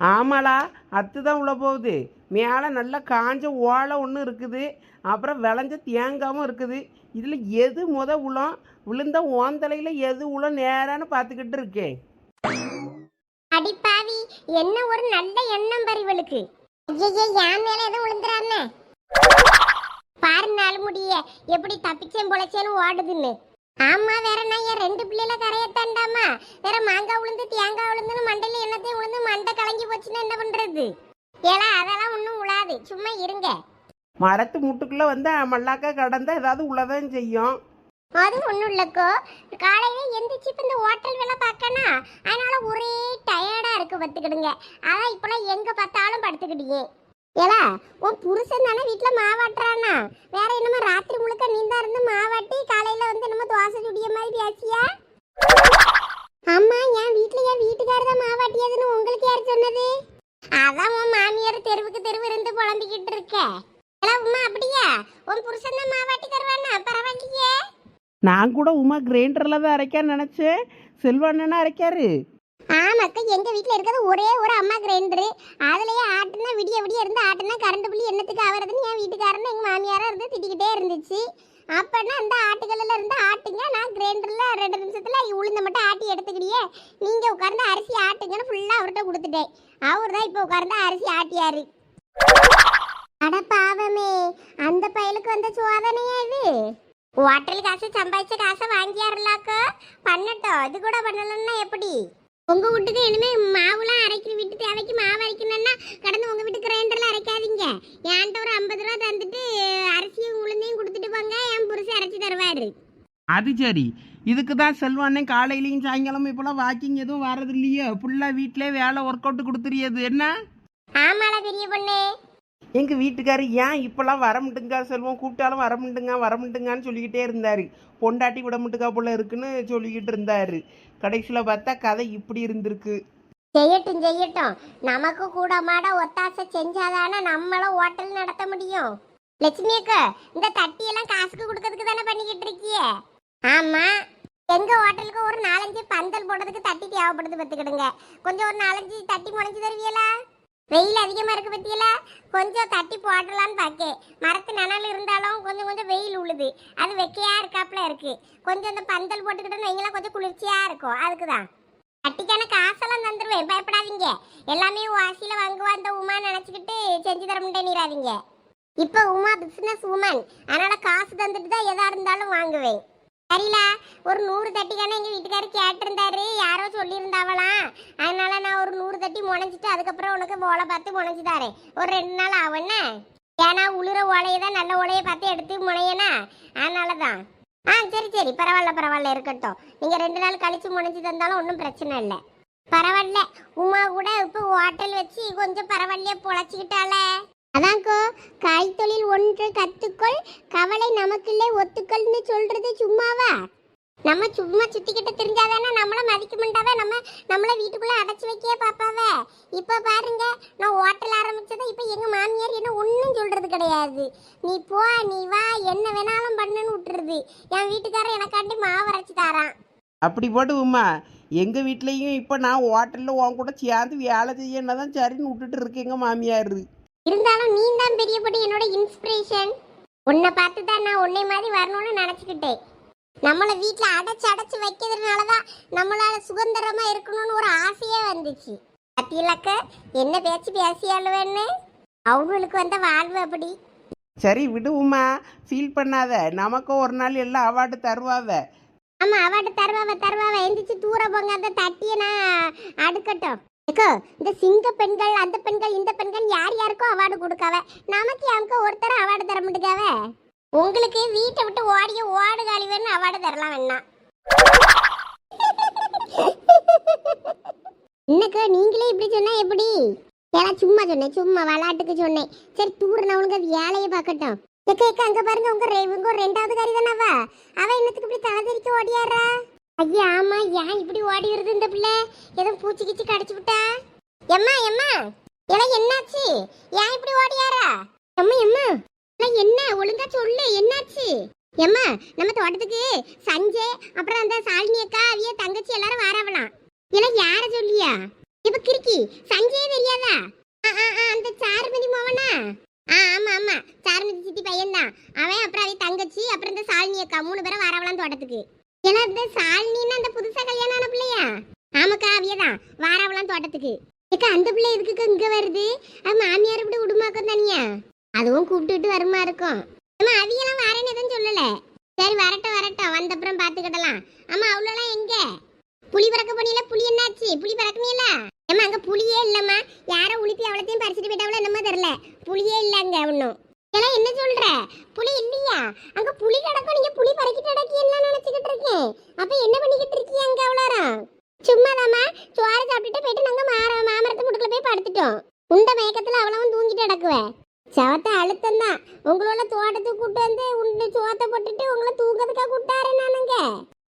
ஆமாளா அத்து தான் உள்ள போகுது. மேலே நல்லா காஞ்ச ஓலை ஒன்று இருக்குது. அப்புறம் விளைஞ்ச தேங்காவும் இருக்குது. இதில் எது முத உளம்? விழுந்த ஓந்தலையில் எது உளம் நேரான்னு பார்த்துக்கிட்டு இருக்கேன். அடிப்பாவி என்ன ஒரு நல்ல எண்ணம் பறிவளுக்கு ஐயையே என் மேல எதுவும் விழுந்துறாம. பாரு நாள் முடிய. எப்படி தப்பிச்சேன் பொழைச்சேன்னு ஓடுதுன்னு. ஆமா வேற நான் என் ரெண்டு பிள்ளைல கரையத்தாண்டாமா? வேற மாங்காய் விழுந்து தேங்காய் விழுந்துன்னு மண்டையில என்னத்தையும் விழுந்து மண்டை கலங்கி போச்சுன்னா என்ன பண்றது? ஏலா அதெல்லாம் ஒன்றும் உழாது. சும்மா இருங்க. மரத்து முட்டுக்குள்ளே வந்து மல்லாக்கா கடந்தா ஏதாவது உள்ளதான் செய்யும். அது ஒன்றும் இல்லக்கோ. காலையில எந்திரிச்சு இப்போ இந்த ஹோட்டல் வேலை பார்க்கனா? அதனால ஒரே டயர்டா இருக்கு பார்த்துக்கிடுங்க. அதான் இப்போலாம் எங்க பார்த்தாலும் படுத்துக்கிட்டீங்க ஏலா உன் புருஷன் தானே வீட்டில் மாவாட்டுறானா? வேற என்னமோ ராத்திரி முழுக்க நீ தான் இருந்து மாவாட்டி காலையில் வந்து என்னமோ தோசை சுடிய மாதிரி பேசியா? அம்மா என் வீட்டில் என் வீட்டுக்காரர் தான் மாவாட்டியதுன்னு உங்களுக்கு யார் சொன்னது? அதான் உன் மாமியார் தெருவுக்கு தெருவு இருந்து புலம்பிக்கிட்டு இருக்க. ஏலா உமா அப்படியா? உன் புருஷன் தான் மாவாட்டி தருவானா? பரவாயில்லையே. நான் கூட உமா கிரைண்டரில் தான் அரைக்கான்னு நினச்சேன். செல்வாண்ணனா அரைக்காரு? ஆமாக்கா எங்கள் வீட்டில் இருக்கிறது ஒரே ஒரு அம்மா கிரைண்டரு. அதுலேயே ஆட்டுனா விடிய விடிய இருந்து ஆட்டுனா கரண்ட் புள்ளி என்னத்துக்கு ஆகிறதுன்னு என் வீட்டுக்காரன் எங்கள் மாமியாராக இருந்து திட்டிக்கிட்டே இருந்துச்சு. அப்பன்னா அந்த ஆட்டுகளில் இருந்து ஆட்டுங்க நான் கிரைண்டரில் ரெண்டு நிமிஷத்தில் உளுந்த மட்டும் ஆட்டி எடுத்துக்கிடியே நீங்கள் உட்கார்ந்து அரிசி ஆட்டுங்கன்னு ஃபுல்லாக அவர்கிட்ட கொடுத்துட்டேன். அவர் தான் இப்போ உட்கார்ந்து அரிசி ஆட்டியாரு. அட பாவமே அந்த பயலுக்கு வந்த சோதனையா இது ஹோட்டல் காசு சம்பாதிச்ச காசை வாங்கியாருலாக்கோ? பண்ணட்டும் இது கூட பண்ணலன்னா எப்படி? உங்க வீட்டுக்கு இனிமே மாவுலாம் அரைக்கிற வீட்டு தேவைக்கு மாவு அரைக்கணும்னா கடந்து உங்க வீட்டு கிரைண்டர்ல அரைக்காதீங்க. என்கிட்ட ஒரு ஐம்பது ரூபா தந்துட்டு அரிசியும் உளுந்தையும் கொடுத்துட்டு போங்க என் புருஷன் அரைச்சி தருவாரு. அது சரி. இதுக்கு தான் செல்வானே காலையிலையும் சாயங்காலமும் இப்போலாம் வாக்கிங் எதுவும் வர்றது இல்லையோ ஃபுல்லாக வீட்டிலே வேலை ஒர்க் அவுட் கொடுத்துறியது. என்ன? ஆமால பெரிய பொண்ணு. எங்கள் வீட்டுக்காரர் ஏன் இப்போல்லாம் வர முட்டுங்க? செல்வம் கூப்பிட்டாலும் வர முட்டுங்க வர முட்டுங்கன்னு சொல்லிக்கிட்டே இருந்தார். பொண்டாட்டி விட முட்டுக்கா போல இருக்குன்னு சொல்லிக்கிட்டு இருந்தார். கடைசியில் பார்த்தா கதை இப்படி இருந்திருக்கு. செய்யட்டும் செய்யட்டும். நமக்கு கூட மாட ஒத்தாசை செஞ்சாதானே நம்மளும் ஹோட்டல் நடத்த முடியும். லட்சுமி அக்கா இந்த தட்டியெல்லாம் காசுக்கு கொடுக்கறதுக்கு தானே பண்ணிக்கிட்டு இருக்கியே? ஆமா. எங்க ஹோட்டலுக்கு ஒரு நாலஞ்சு பந்தல் போடுறதுக்கு தட்டி தேவைப்படுது பார்த்துக்கிடுங்க. கொஞ்சம் ஒரு நாலஞ்சு தட்டி முளைஞ்சு தருவியலா வெயில் அதிகமாக இருக்கு பத்தியலா? கொஞ்சம் தட்டி போடலான்னு பார்க்கேன் மரத்து நனல் இருந்தாலும் கொஞ்சம் கொஞ்சம் வெயில் உழுது. அது வெக்கையாக இருக்காப்புல இருக்கு. கொஞ்சம் இந்த பந்தல் போட்டுக்கிட்டு வைங்களா கொஞ்சம் குளிர்ச்சியாக இருக்கும். அதுக்கு தான் கட்டிக்கான காசெல்லாம் தந்துடுவேன் பயப்படாதீங்க. எல்லாமே வாசியில் வாங்குவா அந்த உமா நினச்சிக்கிட்டு செஞ்சு தர முடியாதீங்க இப்போ உமா பிஸ்னஸ் உமன் அதனால் காசு தந்துட்டு தான் எதாக இருந்தாலும் வாங்குவேன். சரிலா ஒரு நூறு தட்டிக்கான எங்க வீட்டுக்காரர் கேட்டிருந்தாரு. யாரோ சொல்லியிருந்தாவலாம் அதனால நான் ஒரு நூறு தட்டி முளைஞ்சிட்டு அதுக்கப்புறம் உனக்கு ஓலை பார்த்து முளைஞ்சு தரேன். ஒரு ரெண்டு நாள் ஆகும்னா ஏன்னா உளுற ஓலையை தான் நல்ல ஓலையை பார்த்து எடுத்து முனையனா? அதனால தான் ஆ சரி சரி. பரவாயில்ல பரவாயில்ல. இருக்கட்டும். நீங்கள் ரெண்டு நாள் கழிச்சு முனைஞ்சு தந்தாலும் ஒன்றும் பிரச்சனை இல்லை. பரவாயில்ல. உமா கூட இப்போ ஹோட்டல் வச்சு கொஞ்சம் பரவாயில்லையே பொழைச்சிக்கிட்டாளே. அதான்க்கோ கைத்தொழில் ஒன்று கற்றுக்கொள் கவலை நமக்குள்ளே ஒத்துக்கொள்னு சொல்றது சும்மாவா? நம்ம சும்மா சுத்திக்கிட்டு தெரிஞ்சாதானே நம்மள மதிக்க மாட்டாவே? நம்ம நம்மள வீட்டுக்குள்ள அடைச்சி வைக்கவே பாப்பாவே இப்ப பாருங்க நான் ஹோட்டல் ஆரம்பிச்சதை இப்ப எங்க மாமியார் என்ன ஒன்றும் சொல்றது கிடையாது. நீ போ நீ வா என்ன வேணாலும் பண்ணுன்னு விட்டுருது. என் வீட்டுக்காரர் எனக்காண்டி மாவு அரைச்சி தாரான். அப்படி போட்டு உமா எங்கள் வீட்லேயும் இப்போ நான் ஹோட்டலில் உன் கூட சேர்ந்து வேலை செய்யணும் தான் சரின்னு விட்டுட்டு இருக்கேங்க மாமியார். இருந்தாலும் நீ தான் பெரிய பொண்ணு என்னோட இன்ஸ்பிரேஷன் உன்னை பார்த்து தான் நான் உன்னை மாதிரி வரணும்னு நினச்சிக்கிட்டேன். நம்மளை வீட்டில் அடைச்சு அடைச்சு வைக்கிறதுனால தான் நம்மளால சுதந்திரமா இருக்கணும்னு ஒரு ஆசையே வந்துச்சு. பத்தியிலக்க என்ன பேச்சு பேசியாளுவேன்னு? அவங்களுக்கு வந்த வாழ்வு அப்படி. சரி விடு உமா ஃபீல் பண்ணாத. நமக்கும் ஒரு நாள் எல்லாம் அவார்டு தருவாவ. ஆமா அவார்டு தருவாவ தருவாவ. எந்திரிச்சு தூர போங்க அந்த தட்டியை நான் அடுக்கட்டும். இந்த சிங்க பெண்கள் அந்த பெண்கள் இந்த பெண்கள் யார் யாருக்கும் அவார்டு கொடுக்காவ? நமக்கு யாருக்கும் ஒருத்தர் அவார்டு தர மாட்டேங்காவ உங்களுக்கு வீட்டை விட்டு ஓடிய ஓடு காலிவன்னு அவார்டு தரலாம் வேணா. என்னக்கா நீங்களே இப்படி சொன்னா எப்படி? ஏன்னா சும்மா சொன்னேன் சும்மா விளையாட்டுக்கு சொன்னேன். சரி தூரனவனுக்கு அது வேலையை பார்க்கட்டும். ஏக்கா ஏக்கா அங்க பாருங்க உங்க இவங்க உங்க ரெண்டாவது காரி தானவா அவ? என்னத்துக்கு இப்படி தலை தெரிக்க ஓடியாரா ஐயா ஆமா ஏன் இப்படி ஓடி வருது இந்த பிள்ளை? ஏதோ பூச்சி கிச்சி கடிச்சு விட்டா? எம்மா எம்மா எல்லாம் என்னாச்சு? ஏன் இப்படி ஓடியாரா? எம்மா எம்மா எல்லாம் என்ன? ஒழுங்கா சொல்லு என்னாச்சு? எம்மா நம்ம தோட்டத்துக்கு சஞ்சய் அப்புறம் அந்த சாலினி அக்கா அவிய தங்கச்சி எல்லாரும் வாராவலாம். எல்லாம் யார சொல்லியா? இப்ப கிறுக்கி சஞ்சயே தெரியாதா? அந்த சாருமதி மோவனா? ஆ ஆமா ஆமா சாருமதி சித்தி பையன்தான். அவன் அப்புறம் அவிய தங்கச்சி அப்புறம் இந்த சாலினி அக்கா மூணு பேரும் வரவலாம் தோட்டத்துக்கு. ஏன்னா இந்த சாலினின்னு அந்த புதுசா கல்யாணம் ஆன பிள்ளையா? ஆமாக்கா அவியதான் வாராவலாம் தோட்டத்துக்கு. ஏக்கா அந்த பிள்ளை எதுக்கு இங்க வருது? அது மாமியார் இப்படி உடுமாக்கம் தனியா? அதுவும் கூப்பிட்டுட்டு வருமா இருக்கும். ஆமா அவியெல்லாம் வரேன்னு எதுவும் சொல்லல. சரி வரட்டும் வரட்டும். வந்தப்புறம் பாத்துக்கிடலாம். ஆமா அவ்வளோலாம் எங்க? புளி பறக்க போனியில புளி என்னாச்சு? புளி பறக்கணியில ஏம்மா அங்க புளியே இல்லம்மா. யாரோ உளுத்தி அவ்வளோத்தையும் பறிச்சுட்டு போயிட்டாவளோ என்னமோ தெரியல. புளியே இல்லைங்க ஒன்றும் இதெல்லாம் என்ன சொல்ற? புலி இல்லையா? அங்க புலி கிடக்கும் நீங்க புலி பறக்கிட்டு கிடக்கீங்கன்னு நினைச்சுக்கிட்டு இருக்கேன். அப்ப என்ன பண்ணிக்கிட்டு இருக்கீங்க அங்க சும்மா சும்மாதாம்மா சோறு சாப்பிட்டுட்டு போயிட்டு நாங்க மாற மாமரத்து முடுக்குல போய் படுத்துட்டோம். உண்ட மயக்கத்துல அவ்வளவும் தூங்கிட்டு கிடக்குவேன் சவத்த அழுத்தம் தான். உங்களோட தோட்டத்துக்கு கூட்டு வந்து உண்டு சோத்தை போட்டுட்டு உங்களை தூங்கிறதுக்காக கூட்டாரு நானுங்க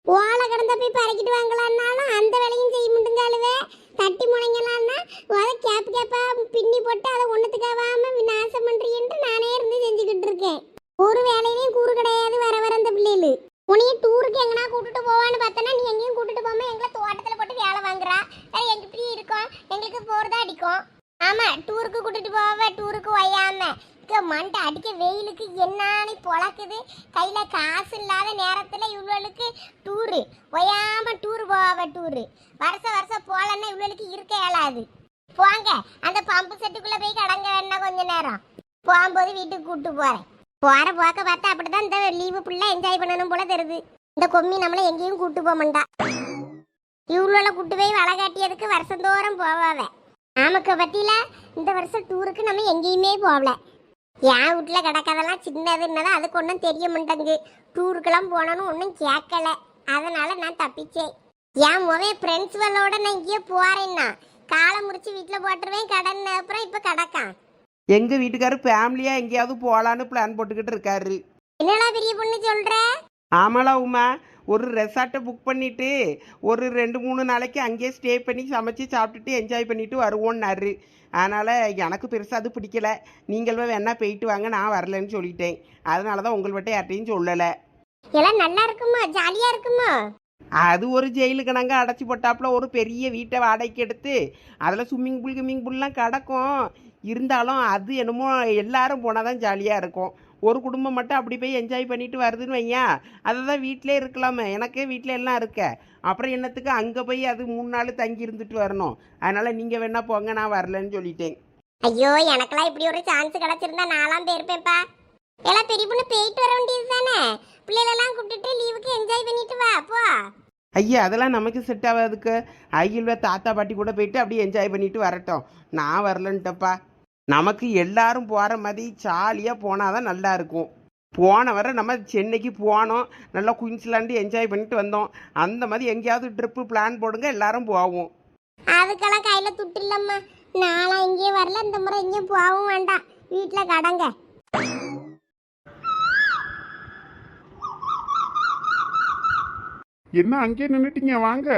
ஓலை கடந்த போய் பறக்கிட்டு வாங்கலான்னாலும் அந்த வேலையும் செய்ய முடிஞ்சாலுவே தட்டி முனைங்களான்னா அதை கேப் கேப்பா பின்னி போட்டு அதை ஒன்றுத்துக்காவாம நாசம் பண்றீன்ட்டு நானே இருந்து செஞ்சுக்கிட்டு இருக்கேன். ஒரு வேலையிலையும் கூறு கிடையாது வர வர அந்த பிள்ளைகளு உனைய டூருக்கு எங்கன்னா கூட்டிட்டு போவான்னு பார்த்தனா நீ எங்கேயும் கூட்டிட்டு போகாம எங்களை தோட்டத்தில் போட்டு வேலை வாங்குறா. சரி எங்க இப்படி இருக்கோம்? எங்களுக்கு போறதா அடிக்கும். ஆமா டூருக்கு கூட்டிட்டு போவ டூருக்கு ஒய்யாம. அடிக்க மண்டை அடிக்க வெயிலுக்கு என்னானி பொழக்குது. கையில் காசு இல்லாத நேரத்தில் இவ்வளோக்கு டூரு ஒய்யாம டூர் போவ டூரு வருஷம் வருஷம் போகலன்னா இவ்வளவுக்கு இருக்க இயலாது. போங்க. அந்த பம்பு செட்டுக்குள்ளே போய் கடங்க வேணா கொஞ்ச நேரம். போகும்போது வீட்டுக்கு கூப்பிட்டு போகிறேன் போகிற போக்க பார்த்தா அப்படிதான் இந்த லீவு ஃபுல்லாக என்ஜாய் பண்ணணும் போல தருது இந்த கொம்மி நம்மளை எங்கேயும் கூப்பிட்டு போக மாட்டா. இவ்வளோ கூட்டு போய் வளை காட்டியதுக்கு வருஷந்தோறும் போவாவே. ஆமக்க பற்றியில் இந்த வருஷம் டூருக்கு நம்ம எங்கேயுமே போகல. என் வீட்டுல கிடக்கதெல்லாம் சின்னதுன்னதான் அதுக்கு ஒன்றும் தெரிய மாட்டேங்குது. டூருக்கெல்லாம் போனோன்னு ஒன்றும் கேட்கல அதனால நான் தப்பிச்சேன். என் முறைய ஃப்ரெண்ட்ஸ்களோட நான் இங்கேயே போறேன்னா காலை முடிச்சு வீட்டில் போட்டுருவேன் கடன் அப்புறம் இப்போ கிடக்கான். எங்கள் வீட்டுக்காரர் ஃபேமிலியாக எங்கேயாவது போகலான்னு பிளான் போட்டுக்கிட்டு இருக்காரு. என்னடா பெரிய பொண்ணு சொல்ற? ஆமாலா உமா. ஒரு ரெசார்ட்டை புக் பண்ணிட்டு ஒரு ரெண்டு மூணு நாளைக்கு அங்கேயே ஸ்டே பண்ணி சமைச்சு சாப்பிட்டுட்டு என்ஜாய் பண்ணிட்டு வருவோன்னாரு. அதனால் எனக்கு பெருசாக அது பிடிக்கல. நீங்கள் வேணா போயிட்டு வாங்க நான் வரலன்னு சொல்லிட்டேன். அதனால தான் உங்கள்கிட்ட யார்ட்டையும் சொல்லலை. எல்லாம் நல்லா இருக்குமா? ஜாலியா இருக்குமா? அது ஒரு ஜெயிலுக்கு நாங்கள் அடைச்சி போட்டாப்புல ஒரு பெரிய வீட்டை வாடகைக்கு எடுத்து அதில் ஸ்விம்மிங் பூல் கிம்மிங் பூல்லாம் கிடக்கும். இருந்தாலும் அது என்னமோ எல்லாரும் போனால் தான் ஜாலியாக இருக்கும். ஒரு குடும்பம் மட்டும் அப்படி போய் என்ஜாய் பண்ணிட்டு வருதுன்னு வையன் அதை தான் வீட்டிலே இருக்கலாமே. எனக்கே வீட்டில் எல்லாம் இருக்க. அப்புறம் என்னத்துக்கு? அங்கே போய் அது மூணு நாள் தங்கி இருந்துட்டு வரணும். அதனால் நீங்கள் வேணா போங்க நான் வரலன்னு சொல்லிட்டேன். ஐயோ எனக்கெல்லாம் இப்படி ஒரு சான்ஸ் கிடைச்சிருந்தா நான்லாம் போயிருப்பேன்ப்பா. எல்லாம் பெரிய பொண்ணு போயிட்டு வர வேண்டியது தானே? பிள்ளைகளெல்லாம் கூப்பிட்டுட்டு லீவுக்கு என்ஜாய் பண்ணிட்டு வா போ. ஐயா அதெல்லாம் நமக்கு செட் ஆகாதுக்கு. ஐயில்வ தாத்தா பாட்டி கூட போயிட்டு அப்படியே என்ஜாய் பண்ணிட்டு வரட்டும். நான் வரலன்ட்டப்பா நமக்கு எல்லாரும் போகிற மாதிரி ஜாலியாக போனால் தான் நல்லா இருக்கும். போன வர நம்ம சென்னைக்கு போனோம். நல்லா குயின்ஸ்லாண்டு என்ஜாய் பண்ணிட்டு வந்தோம். அந்த மாதிரி எங்கேயாவது ட்ரிப்பு பிளான் போடுங்க எல்லாரும் போவோம். அதுக்கெல்லாம் கையில துட்டு இல்லம்மா. நான்லாம் எங்கேயும் வரல இந்த முறை எங்கேயும் போகவும் வேண்டாம். வீட்டுல கடங்க. என்ன அங்கே நின்னுட்டீங்க? வாங்க.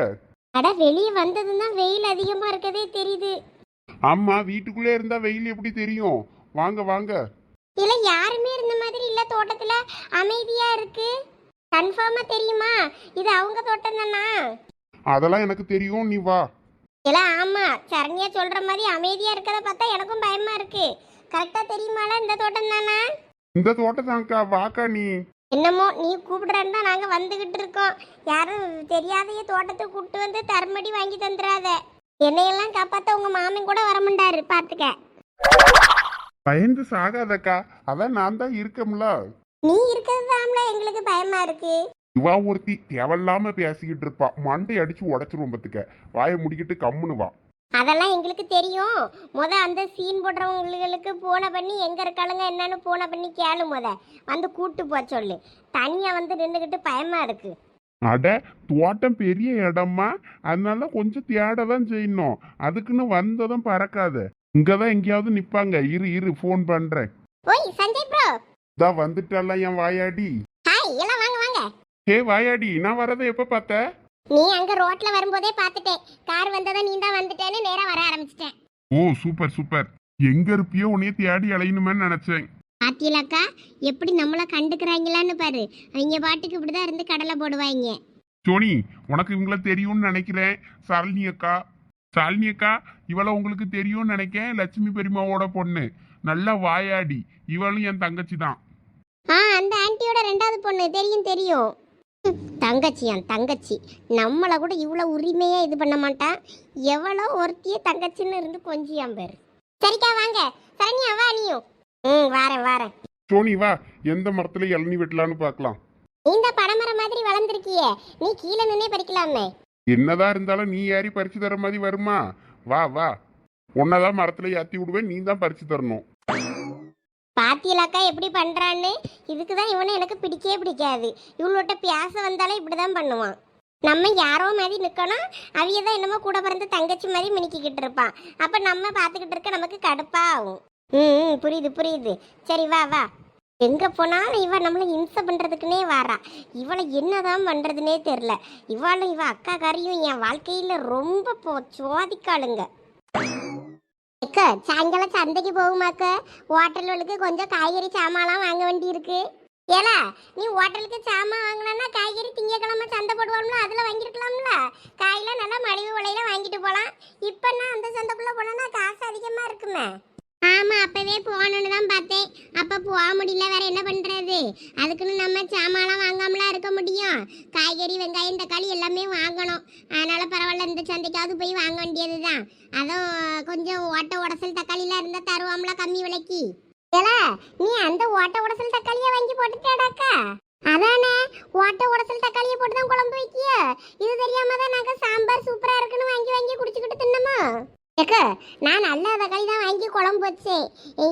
அட வெளியே வந்ததுன்னா வெயில் அதிகமா இருக்கதே தெரியுது. ஆமா வீட்டுக்குள்ளே இருந்தா வெயில் எப்படி தெரியும்? வாங்க வாங்க. இல்ல யாருமே இருந்த மாதிரி இல்ல தோட்டத்துல அமைதியா இருக்கு. கன்ஃபார்மா தெரியுமா? இது அவங்க தோட்டம் தானா? அதெல்லாம் எனக்கு தெரியும் நீ வா. இல்ல ஆமா சரண்யா சொல்ற மாதிரி அமைதியா இருக்கத பார்த்தா எனக்கும் பயமா இருக்கு. கரெக்டா தெரியுமால இந்த தோட்டம் தானா? இந்த தோட்டத்தாங்க்கா வாக்கா நீ. என்னமோ நீ கூப்பிடுறன்னு தான் நாங்க வந்துகிட்டு இருக்கோம். யாரும் தெரியாதைய தோட்டத்தை கூப்பிட்டு வந்து தர்மடி வாங்கி தந்துடாத என்னையெல்லாம் காப்பாத்த உங்க மாமன் கூட வரமாட்டாரு பாத்துக்க. பயந்து சாகாதக்கா. அதான் நான் தான் இருக்கம்ல. நீ இருக்கிறது தான்ல எங்களுக்கு பயமா இருக்கு. இவா ஒருத்தி தேவையில்லாம பேசிக்கிட்டு இருப்பா. மண்டை அடிச்சு உடச்சிருவோம் பத்துக்க. வாயை முடிக்கிட்டு கம்முன்னு வா. அதெல்லாம் எங்களுக்கு தெரியும். முத அந்த சீன் போடுறவங்களுக்கு போன பண்ணி எங்க இருக்காளுங்க? என்னன்னு போன பண்ணி கேளு முத. வந்து கூட்டு போ சொல்லு. தனியா வந்து நின்றுகிட்டு பயமா இருக்கு. அட தோட்டம் பெரிய இடமா அதனால கொஞ்சம் தேட தான் செய்யணும். அதுக்குன்னு வந்ததும் பறக்காத. இங்கதான் எங்கேயாவது நிப்பாங்க. இரு இரு ஃபோன் பண்றேன். ஓய் சஞ்சய் ப்ரோ தான் வந்துட்டால என் வாயாடி? ஹாய் எல்லாம் வாங்க வாங்க. ஏ வாயாடி நான் வரதை எப்ப பார்த்த? நீ அங்க ரோட்ல வரும்போதே பார்த்துட்டேன் கார் வந்ததை நீ தான் வந்துட்டேன்னு நேரா வர ஆரம்பிச்சிட்டேன். ஓ சூப்பர் சூப்பர். எங்க இருப்பியோ உன்னைய தேடி அலையணுமேன்னு நினைச்சேன். பாத்தியலாக்கா எப்படி நம்மள கண்டுக்கிறாங்களான்னு பாரு. அவங்க பாட்டுக்கு இப்படிதான் இருந்து கடலை போடுவாங்க சோனி உனக்கு இவங்கள தெரியும்னு நினைக்கிறேன் சரளி அக்கா. சாலினி அக்கா இவள உங்களுக்கு தெரியும்னு நினைக்கேன் லட்சுமி பெரியம்மாவோட பொண்ணு. நல்ல வாயாடி. இவளும் என் தங்கச்சி தான் ஆ அந்த ஆன்ட்டியோட ரெண்டாவது பொண்ணு. தெரியும் தெரியும். ம், தங்கச்சியான் தங்கச்சி. நம்மளை கூட இவ்வளோ உரிமையாக இது பண்ண மாட்டான் எவ்வளோ ஒருத்திய தங்கச்சின்னு இருந்து கொஞ்சியாம் பேர். சரிக்கா வாங்க. சரண்யா வா நீயும். ம் வாரேன் வாரேன். சோனி வா. எந்த மரத்துல இளநி வெட்டலான்னு பார்க்கலாம். இந்த பனைமரம் மாதிரி வளர்ந்துருக்கியே. நீ கீழே நின்னே படிக்கலாமே என்னதான் இருந்தாலும் நீ ஏறி பறிச்சு தர மாதிரி வருமா? வா வா. உன்னதான் மரத்துல ஏத்தி விடுவேன் நீ தான் பறிச்சு தரணும். பாத்தியலாக்கா எப்படி பண்றான்னு? இதுக்கு தான் இவனை எனக்கு பிடிக்கவே பிடிக்காது. இவனோட்ட பேச வந்தாலே இப்படி தான் பண்ணுவான். நம்ம யாரோ மாதிரி நிற்கணும் அவிய தான் என்னமோ கூட பிறந்த தங்கச்சி மாதிரி மினிக்கிட்டு இருப்பான். அப்போ நம்ம பார்த்துக்கிட்டு இருக்க நமக்கு கடுப்பா ஆகும் ம் ம், புரியுது புரியுது. சரி வா வா. எங்கே போனாலும் இவன் நம்மளை இம்சை பண்ணுறதுக்குனே வாரா இவளை என்னதான் பண்ணுறதுனே தெரில. இவாளும் இவ அக்கா காரியும் என் வாழ்க்கையில் ரொம்ப போ சோதிக்காளுங்க. அக்கா சாயங்காலம் சந்தைக்கு போகுமாக்க ஹோட்டல்களுக்கு கொஞ்சம் காய்கறி சாமான்லாம் வாங்க வேண்டி இருக்கு. ஏலா நீ ஹோட்டலுக்கு சாமான் வாங்கினா காய்கறி திங்கக்கிழமை சந்தை போடுவோம்ல அதில் வாங்கியிருக்கலாம்ல. காயெல்லாம் நல்லா மலிவு விலையில வாங்கிட்டு போகலாம் இப்போ நான் அந்த சந்தைக்குள்ளே போனேன்னா காசு அதிகமாக இருக்குமே. ஆமா அப்போவே போகணும்னு தான் பார்த்தேன். அப்போ போக முடியல வேற என்ன பண்ணுறது அதுக்குன்னு நம்ம சாமான்லாம் வாங்காமலாம் இருக்க முடியும். காய்கறி வெங்காயம் தக்காளி எல்லாமே வாங்கணும். அதனால பரவாயில்ல இந்த சந்தைக்காவது போய் வாங்க வேண்டியது தான் அதுவும் கொஞ்சம் ஓட்ட உடசல் தக்காளிலாம் இருந்தா தருவாம்ல கம்மி விலைக்கு. ஏல நீ அந்த ஓட்ட உடசல் தக்காளியை வாங்கி போட்டுட்டாடாக்கா அதானே ஓட்ட உடசல் தக்காளியை போட்டு தான் குழம்பு வைக்கிய? இது தெரியாம தான் நாங்க சாம்பார் சூப்பரா இருக்குன்னு வாங்கி வாங்கி குடிச்சுக்கிட்டு தின்னமா? ஏக்க நான் நல்ல வகை தான் வாங்கி குழம்பு வச்சேன்.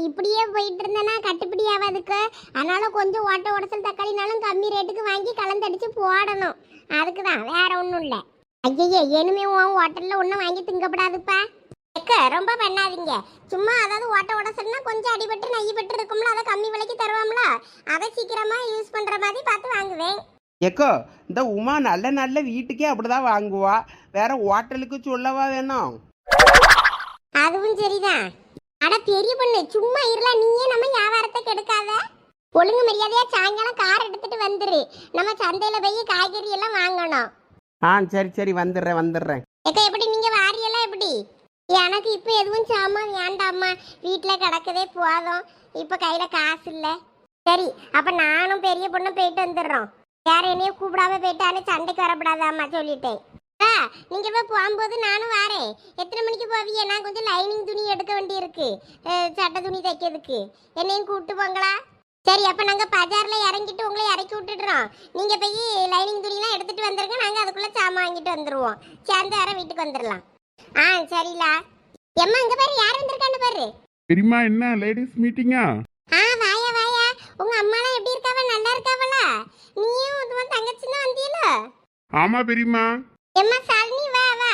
இப்படியே போயிட்டு இருந்தேன்னா கட்டுப்படி ஆகாதுக்கு. அதனால கொஞ்சம் ஓட்ட உடசல் தக்காளினாலும் கம்மி ரேட்டுக்கு வாங்கி கலந்தடிச்சு போடணும். அதுக்கு தான் வேற ஒன்றும் இல்லை. ஐயய்ய இனிமே உன் ஹோட்டலில் ஒன்றும் வாங்கி திங்கப்படாதுப்பா. ஏக்கா ரொம்ப பண்ணாதீங்க. சும்மா அதாவது ஓட்ட உடசல்னா கொஞ்சம் அடிபட்டு நெய்யப்பட்டு இருக்கும்ல அதை கம்மி விலைக்கு தருவோம்ல. அதை சீக்கிரமாக யூஸ் பண்ணுற மாதிரி பார்த்து வாங்குவேன். எக்கோ இந்த உமா நல்ல நல்ல வீட்டுக்கே அப்படிதான் வாங்குவா. வேற ஹோட்டலுக்கு சொல்லவா வேணும்? அதுவும் சரிதான் அட பெரிய பொண்ணு சும்மா இருல நீயே நம்ம வியாபாரத்தை கெடுக்காத. ஒழுங்கு மரியாதையா சாயங்காலம் கார் எடுத்துட்டு வந்துரு. நம்ம சந்தையில போய் காய்கறி எல்லாம் வாங்கணும். ஆ சரி சரி வந்துடுறேன் வந்துடுறேன். எக்க எப்படி? நீங்க வாரியெல்லாம் எப்படி? எனக்கு இப்போ எதுவும் சாமான் வேண்டாம்மா. வீட்டில் கிடக்கதே போதும். இப்போ கையில் காசு இல்லை. சரி அப்போ நானும் பெரிய பொண்ணு போயிட்டு வந்துடுறோம். வேற என்னையும் கூப்பிடாம போயிட்டானே சண்டைக்கு வரப்படாதாம்மா சொல்லிட்டேன். நீங்க போய் போகும்போது நானும் வரேன் எத்தனை மணிக்கு போவீங்க? நான் கொஞ்சம் லைனிங் துணி எடுக்க வேண்டியிருக்கு. அஹ், சட்டை துணி தைக்கிறதுக்கு. என்னையும் கூப்பிட்டு போங்களா? சரி அப்ப நாங்க பஜார்ல இறங்கிட்டு உங்களை இறக்கி விட்டுடுறோம். நீங்க போய் லைனிங் துணிலாம் எடுத்துட்டு வந்துருங்க. நாங்க அதுக்குள்ள சாமான் வாங்கிட்டு வந்துருவோம். சேர்ந்து வர வீட்டுக்கு வந்துடலாம் ஆ சரிலா. எம்மா இங்க பாரு யார் வந்திருக்கான்னு பாரு. பெரியம்மா என்ன? லேடிஸ் மீட்டிங்கா ஆ? வாயா வாயா. உங்க அம்மாலாம் எப்படி இருக்காவ? நல்லா இருக்காவளா? நீயும் உன் தங்கச்சின்னு வந்தீல ஆமா பெரியம்மா. எம்மா சாலினி வா வா.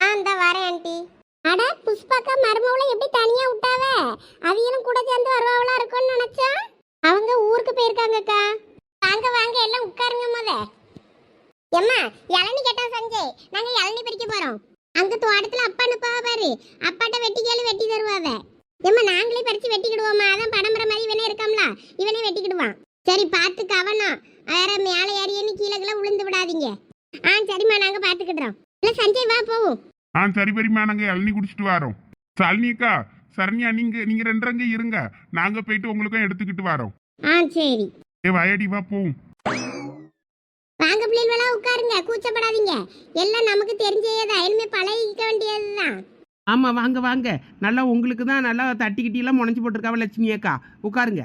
ஆ இந்த வரேன் ஆண்டி. அட புஷ்பாக்கா மருமவளை எப்படி தனியா விட்டாவ? அவியனும் கூட சேர்ந்து வருவாவளா இருக்கும்னு நினைச்சா? அவங்க ஊருக்கு போயிருக்காங்கக்கா. வாங்க வாங்க எல்லாம் உட்காருங்க முத. எம்மா இளநி கேட்டோம் சஞ்சய். நாங்க இளநி பறிக்க போறோம். அங்க தோட்டத்துல அப்பா அனுப்பாவ பாரு. அப்பாட்ட வெட்டி கேளு வெட்டி தருவாவ. எம்மா நாங்களே பறிச்சு வெட்டிக்கிடுவோம்மா அதான் படம்புற மாதிரி இவனே இருக்காம்ல. இவனே வெட்டிக்கிடுவான். சரி பார்த்து கவனம். வேற மேலே ஏறியன்னு கீழே கீழே விழுந்து விடாதீங்க. ஆ சரிம்மா நாங்க பாத்துக்கிடுறோம். இல்ல சஞ்சய் வா போவோம். ஆ சரி பெரியம்மா நாங்க இளநி குடிச்சிட்டு வரோம். சாலினி அக்கா சரண்யா நீங்க நீங்க ரெண்டரங்க இருங்க. நாங்க போயிட்டு உங்களுக்கும் எடுத்துக்கிட்டு வரோம். ஆ சரி. ஏ வயடி வா போவோம் வாங்க பிள்ளைகளா உட்காருங்க. கூச்சப்படாதீங்க. எல்லாம் நமக்கு தெரிஞ்சதான் இனிமே பழகிக்க வேண்டியதுதான். ஆமாம் வாங்க வாங்க. நல்லா உங்களுக்கு தான் நல்லா தட்டிக்கிட்டியெல்லாம் முனைச்சி போட்டிருக்காவ லட்சுமி அக்கா. உட்காருங்க.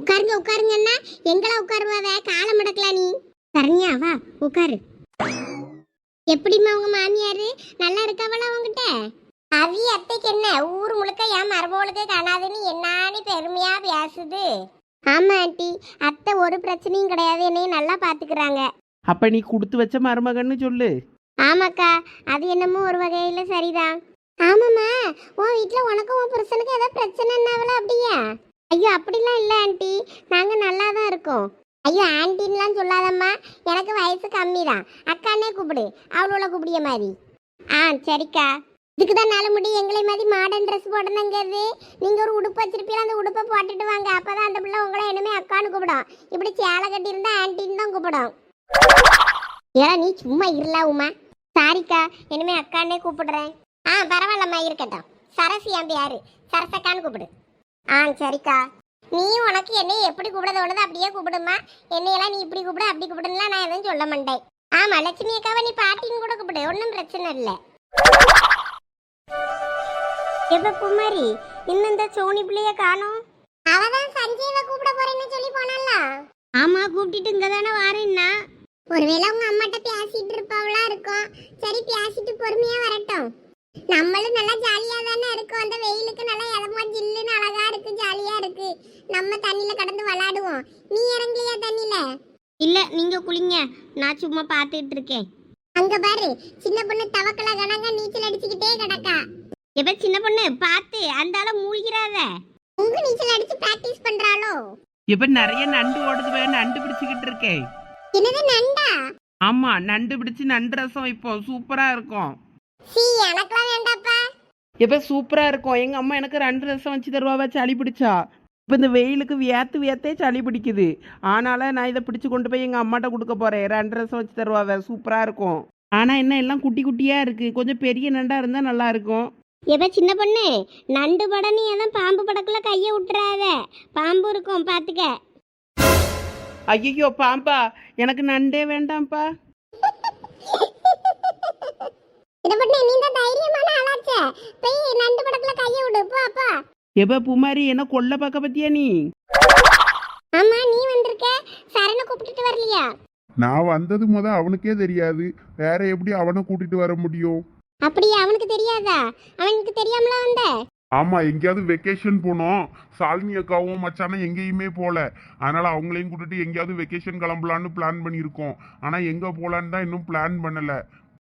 உட்காருங்க உட்காருங்கன்னா எங்களா உட்காருவாவ? காலை மடக்கல நீ? சரண்யா வா உட்காரு. எப்படிம்மா உங்க மாமியாரு? நல்லா இருக்காவளா உங்ககிட்ட? அவி அத்தைக்கு என்ன? ஊர் முழுக்க என் மரபோளுக்கு காணாதுன்னு என்னான்னு பெருமையா பேசுது. ஆமா ஆண்டி. அத்தை ஒரு பிரச்சனையும் கிடையாது. என்னையும் நல்லா பாத்துக்கிறாங்க. அப்போ நீ கொடுத்து வச்ச மருமகன்னு சொல்லு. ஆமாக்கா. அது என்னமோ ஒரு வகையில சரிதான். ஆமாம்மா. உன் வீட்டில் உனக்கும் உன் புருஷனுக்கு ஏதோ பிரச்சனை என்னாவல அப்படியா? ஐயோ அப்படிலாம் இல்லை ஆண்டி. நாங்கள் நல்லா தான் இருக்கோம். ஐயோ ஆண்டின்லாம் சொல்லாதம்மா. எனக்கு வயசு கம்மி தான் அக்கானே கூப்பிடு. அவளோட கூப்பிடிய மாதிரி. ஆ சரிக்கா. இதுக்கு தான் நாலு முடி எங்களை மாதிரி மாடர்ன் ட்ரெஸ் போடணுங்கிறது. நீங்கள் ஒரு உடுப்பு வச்சிருப்பீங்க அந்த உடுப்பை போட்டுட்டு வாங்க. அப்போ தான் அந்த பிள்ளை உங்களை இனிமே அக்கான்னு கூப்பிடும். இப்படி சேலை கட்டியிருந்தா ஆண்டின்னு தான் கூப்பிடும். ஏடா நீ சும்மா இருல உமா. சாரிக்கா இனிமே அக்கானே கூப்பிடுறேன். ஆ பரவாயில்லம்மா இருக்கட்டும். சரசி என் பேரு. சரசக்கான்னு கூப்பிடு. ஆ சரிக்கா. நீ உனக்கு என்னைய எப்படி கூப்பிட தோணுதோ அப்படியே கூப்பிடுமா என்னையெல்லாம் நீ இப்படி கூப்பிடு அப்படி கூப்பிடுலாம் நான் எதுவும் சொல்ல மாட்டேன். ஆமா லட்சுமி அக்காவை நீ பாட்டின்னு கூட கூப்பிடு ஒன்றும் பிரச்சனை இல்லை. எப்ப குமாரி இன்னும் இந்த சோனி பிள்ளைய காணோம்? அவதான் சஞ்சீவ கூப்பிட போறேன்னு சொல்லி போனால ஆமா கூப்பிட்டுட்டு இங்க தானே வாரேன்னா. ஒருவேளை உங்க அம்மாட்ட பேசிட்டு இருப்பாவளா இருக்கும். சரி பேசிட்டு பொறுமையா வரட்டும். நம்மளும் நல்லா ஜாலியா தானே இருக்கோம். அந்த வெயிலுக்கு நல்லா இடமா ஜில்லுன்னு அழகா இருக்கு ஜாலியா இருக்கு. நம்ம தண்ணியில கடந்து விளையாடுவோம் நீ இறங்கலையா தண்ணியில? இல்ல நீங்க குளிங்க. நான் சும்மா பார்த்துட்டு இருக்கேன். அங்க பாரு சின்ன பொண்ணு தவக்கல கணங்க நீச்சல் அடிச்சுக்கிட்டே கிடக்கா. எப்ப சின்ன பொண்ணு? பார்த்து அந்த ஆள மூழ்கிறாத. உங்க நீச்சல் அடிச்சு பிராக்டிஸ் பண்றாளோ? இப்போ நிறைய நண்டு ஓடுது போய் நண்டு பிடிச்சிக்கிட்டு இருக்கேன். என்னது நண்டா? ஆமா நண்டு பிடிச்சி நண்டு ரசம் வைப்போம். சூப்பரா இருக்கும். சீ எனக்குலாம் வேண்டாப்பா. இப்போ சூப்பரா இருக்கும். எங்க அம்மா எனக்கு ரெண்டு ரசம் வச்சு தருவாவ சளி பிடிச்சா. இப்போ இந்த வெயிலுக்கு வியத்து வியத்தே சளி பிடிக்குது. ஆனால நான் இதை பிடிச்சு கொண்டு போய் எங்க அம்மாட்ட கொடுக்க போறேன். ரெண்டு ரசம் வச்சு தருவாவ சூப்பரா இருக்கும். ஆனா என்ன எல்லாம் குட்டி குட்டியா இருக்கு. கொஞ்சம் பெரிய நண்டா இருந்தா நல்லா இருக்கும். எப்ப சின்ன பொண்ணு? நண்டு படம் நீ எதுவும் பாம்பு படக்குள்ள கைய விட்டுறாத. பாம்பு இருக்கும் பாத்துக்க. ஐயோ பாம்பா. எனக்கு நண்டே வேண்டாம்ப்பா. இது பண்ணு நீ தான் தைரியமான ஆளாச்சே. போய் நண்டு படத்துல கைய விடு. போ அப்பா எப்ப பூமாரி என்ன கொல்ல பார்க்க பத்தியா நீ? ஆமா நீ வந்திருக்க. சரண கூப்பிட்டுட்டு வரலையா? நான் வந்தது முத அவனுக்கே தெரியாது. வேற எப்படி அவனை கூட்டிட்டு வர முடியும்? அப்படியா அவனுக்கு தெரியாதா? அவனுக்கு தெரியாமல வந்த? ஆமா எங்கேயாவது வெக்கேஷன் போனோம். சாலினி அக்காவும் மச்சானும் எங்கேயுமே போல. அதனால அவங்களையும் கூட்டிட்டு எங்கேயாவது வெக்கேஷன் கிளம்பலான்னு பிளான் பண்ணியிருக்கோம். ஆனா எங்க போலான்னு தான் இன்னும் பிளான் பண்ணல.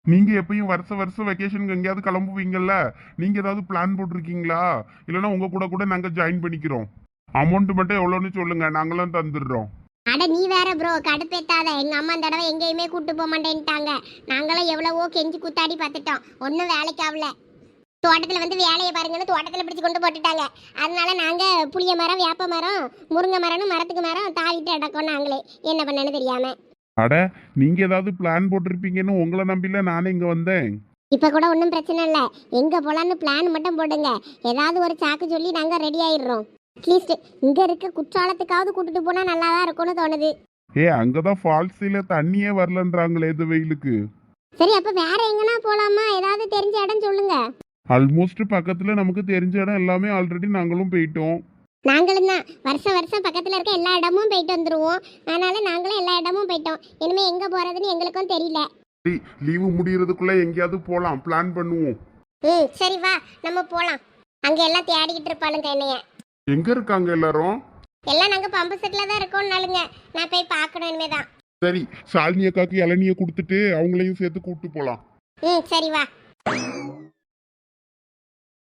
நீங்க எப்பயும் வருஷ வருஷம் வெக்கேஷனுக்கு எங்கேயாவது கிளம்புவீங்கல்ல? நீங்க ஏதாவது பிளான் போட்டிருக்கீங்களா? இல்லைன்னா உங்க கூட கூட நாங்க ஜாயின் பண்ணிக்கிறோம். அமௌண்ட் மட்டும் எவ்வளோன்னு சொல்லுங்க. நாங்களும் தந்துடுறோம். அட நீ வேற ப்ரோ கடுப்பேத்தாத. எங்க அம்மா இந்த தடவை எங்கேயுமே கூட்டு போக மாட்டேன்ட்டாங்க. நாங்களாம் எவ்வளவோ கெஞ்சி குத்தாடி பார்த்துட்டோம். ஒன்றும் வேலைக்கு ஆகல. தோட்டத்தில் வந்து வேலையை பாருங்கன்னு தோட்டத்தில் பிடிச்சி கொண்டு போட்டுட்டாங்க. அதனால நாங்கள் புளிய மரம் வேப்ப மரம் முருங்கை மரம்னு மரத்துக்கு மரம் தாவிட்டு அடக்கோம் நாங்களே. என்ன பண்ணேன்னு தெரியாமல் அட நீங்க ஏதாவது பிளான் போட்டிருப்பீங்கன்னு உங்களை நம்பில நானே இங்க வந்தேன். இப்போ கூட ஒன்றும் பிரச்சனை இல்லை. எங்கே போகலான்னு பிளான் மட்டும் போடுங்க. ஏதாவது ஒரு சாக்கு சொல்லி நாங்கள் ரெடி ஆயிடுறோம். அட்லீஸ்ட் இங்கே இருக்க குற்றாலத்துக்காவது கூட்டிட்டு போனால் நல்லா தான் இருக்கும்னு தோணுது. ஏ அங்கதான் ஃபால்ஸில தண்ணியே வரலன்றாங்களே இந்த வெயிலுக்கு. சரி அப்போ வேற எங்கன்னா போகலாமா ஏதாவது தெரிஞ்ச இடம் சொல்லுங்க. ஆல்மோஸ்ட் பக்கத்துல நமக்கு தெரிஞ்ச இடம் எல்லாமே ஆல்ரெடி நாங்களும் போயிட்டோம். நாங்களும் தான். வருஷம் வருஷம் பக்கத்தில் இருக்க எல்லா இடமும் போயிட்டு வந்துருவோம். அதனால நாங்களும் எல்லா இடமும் போயிட்டோம். இனிமேல் எங்கே போகிறதுன்னு எங்களுக்கும் தெரியல. சரி லீவு முடியறதுக்குள்ள எங்கேயாவது போலாம். பிளான் பண்ணுவோம். ம் சரி வா. நம்ம போகலாம் அங்கே எல்லாம் தேடிக்கிட்டு இருப்பாளுங்க என்னைய. எங்க இருக்காங்க எல்லாரும்? எல்லாம் நாங்கள் பம்பு செட்டில் தான் இருக்கோம்னாலுங்க நான் போய் பார்க்கணும் இனிமே தான் சரி சாலினி அக்காக்கு இளநிய கொடுத்துட்டு அவங்களையும் சேர்த்து கூப்பிட்டு போலாம். ம் சரி வா.